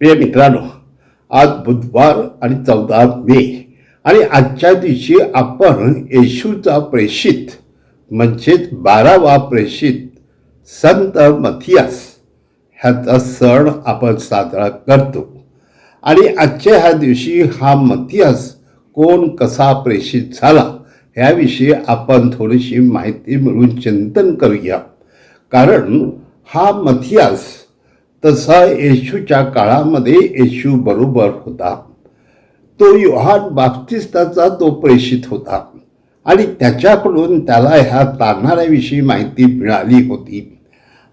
प्रिय मित्रांनो आज बुधवार आणि चौदा मे आणि आजच्या दिवशी आपण येशूचा प्रेषित म्हणजेच बारावा प्रेषित संत मथियास ह्याचा सण आपण साजरा करतो. आणि आजच्या ह्या दिवशी हा मथियास कोण कसा प्रेषित झाला ह्याविषयी आपण थोडीशी माहिती मिळून चिंतन करूया. कारण हा मथियास तसा येशूच्या काळामध्ये येशू बरोबर होता. तो युहान बाप्तिस्ताचा तो प्रेषित होता. आणि त्याच्याकडून त्याला ह्या तारणाऱ्याविषयी माहिती मिळाली होती.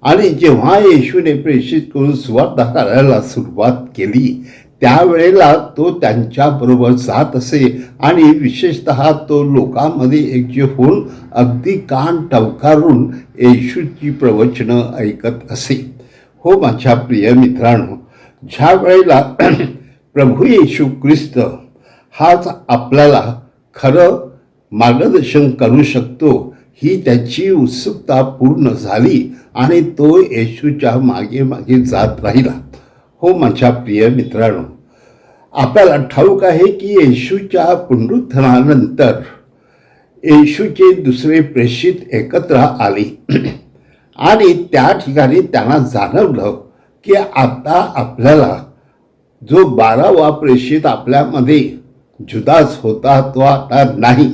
आणि जेव्हा येशूने प्रेषित करून सुवार्ता करायला सुरुवात केली त्यावेळेला तो त्यांच्याबरोबर जात असे आणि विशेषत तो लोकांमध्ये एकजीव होऊन अगदी कान टवकारून येशूची प्रवचनं ऐकत असे. हो माझ्या प्रिय मित्रांनो ज्या वेळेला प्रभू येशू ख्रिस्त हाच आपल्याला खरं मार्गदर्शन करू शकतो ही त्याची उत्सुकता पूर्ण झाली आणि तो येशूच्या मागे मागे जात राहिला. हो माझ्या प्रिय मित्रांनो आपल्याला ठाऊक आहे की येशूच्या पुनरुत्थानानंतर येशूचे दुसरे प्रेषित एकत्र आले. आणि त्या ठिकाणी त्यांना जाणवलं की आता आपल्याला जो बारावा प्रेषित आपल्यामध्ये जुदास होता तो आता नाही.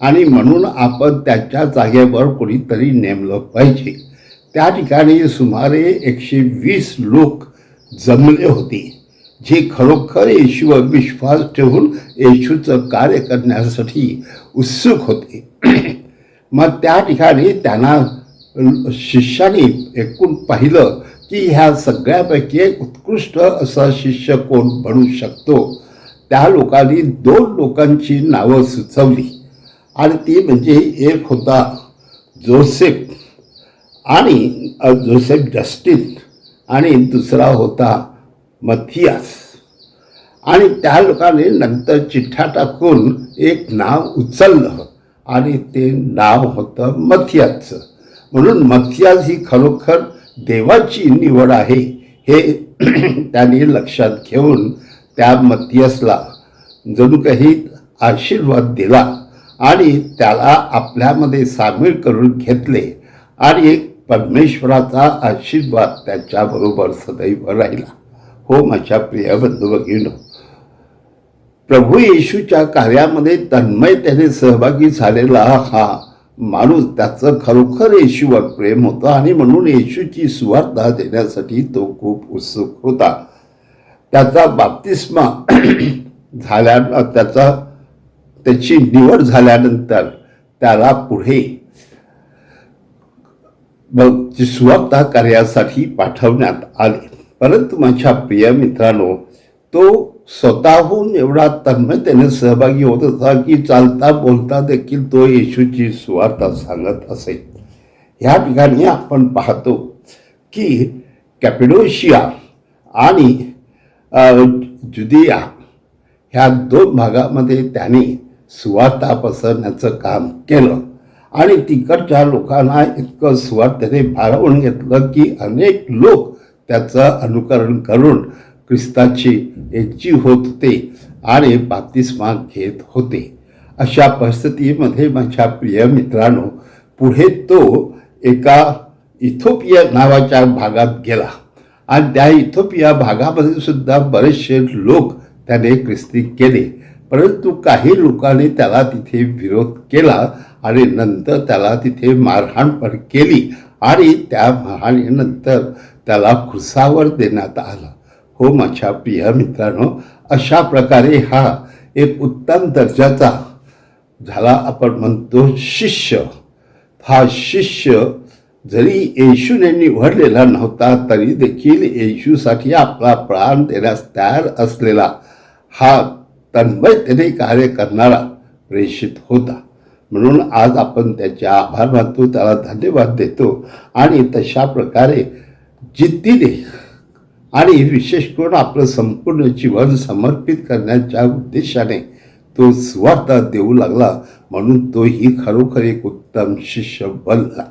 आणि म्हणून आपण त्याच्या जागेवर कोणीतरी नेमलं पाहिजे. त्या ठिकाणी सुमारे एकशे वीस लोक जमले होते जे खरोखर येशूवर विश्वास ठेवून येशूचं कार्य करण्यासाठी उत्सुक होते. मग त्या ठिकाणी त्यांना शिष्याने एकूण पाहिलं की ह्या सगळ्यापैकी एक उत्कृष्ट असा शिष्य कोण बनू शकतो? त्या लोकांनी दोन लोकांची नावं सुचवली. आणि ती म्हणजे एक होता जोसेफ आणि जोसेफ जस्टिन आणि दुसरा होता मथियास. आणि त्या लोकांनी नंतर चिठ्ठा टाकून एक नाव उचललं आणि ते नाव होतं मथियासचं. म्हणून मथियास ही खरोखर देवाची निवड आहे हे त्यांनी लक्षात घेऊन त्या मथियसला जणू काही आशीर्वाद दिला आणि त्याला आपल्यामध्ये सामील करून घेतले आणि परमेश्वराचा आशीर्वाद त्याच्याबरोबर सदैव राहिला. हो माझ्या प्रिय बंधू भगिनो प्रभू येशूच्या कार्यामध्ये तन्मयतेने सहभागी झालेला हा माणूस त्याचं खरोखर येशूवर प्रेम होतं आणि म्हणून येशूची सुवार्ता देण्यासाठी तो खूप उत्सुक होता. त्याचा बाप्तिस्मा झाल्या त्याचा त्याची निवड झाल्यानंतर त्याला पुढे मग सुवार्ता कार्यासाठी पाठवण्यात आले. परंतु माझ्या प्रिय मित्रांनो तो स्वतःहून एवढा तन्मयतेने सहभागी होत असा की चालता बोलता देखील तो येशूची सुवार्ता सांगत असे. ह्या ठिकाणी आपण पाहतो की कॅपिडोशिया आणि जुदिया ह्या दोन भागामध्ये त्याने सुवार्ता पसरण्याचं काम केलं. आणि तिकडच्या लोकांना इतकं सुवार्थेने भारावून घेतलं की अनेक लोक त्याचं अनुकरण करून ख्रिस्ताची याची होत होते आणि बाप्तिस्मा घेत होते. अशा परिस्थितीमध्ये माझ्या प्रिय मित्रांनो पुढे तो एका इथोपिया नावाच्या भागात गेला. आणि त्या इथोपिया भागामध्ये सुद्धा बरेचसे लोक त्याने ख्रिस्ती केले. परंतु काही लोकांनी त्याला तिथे विरोध केला आणि नंतर त्याला तिथे मारहाण पण केली आणि त्या मारहाणीनंतर त्याला खुर्सावर देण्यात आला. हो माझ्या प्रिय मित्रांनो अशा प्रकारे हा एक उत्तम दर्जाचा झाला आपण म्हणतो शिष्य. हा शिष्य जरी येशूने निवडलेला नव्हता तरी देखील येशूसाठी आपला प्राण देण्यास तयार असलेला हा तन्मयतेने कार्य करणारा प्रेषित होता. म्हणून आज आपण त्याचे आभार मानतो त्याला धन्यवाद देतो आणि तशा प्रकारे जिद्दीने आणि विशेष करून आपलं संपूर्ण जीवन समर्पित करण्याच्या उद्देशाने तो स्वार्थ देऊ लागला. म्हणून तोही खरोखर एक उत्तम शिष्य बनला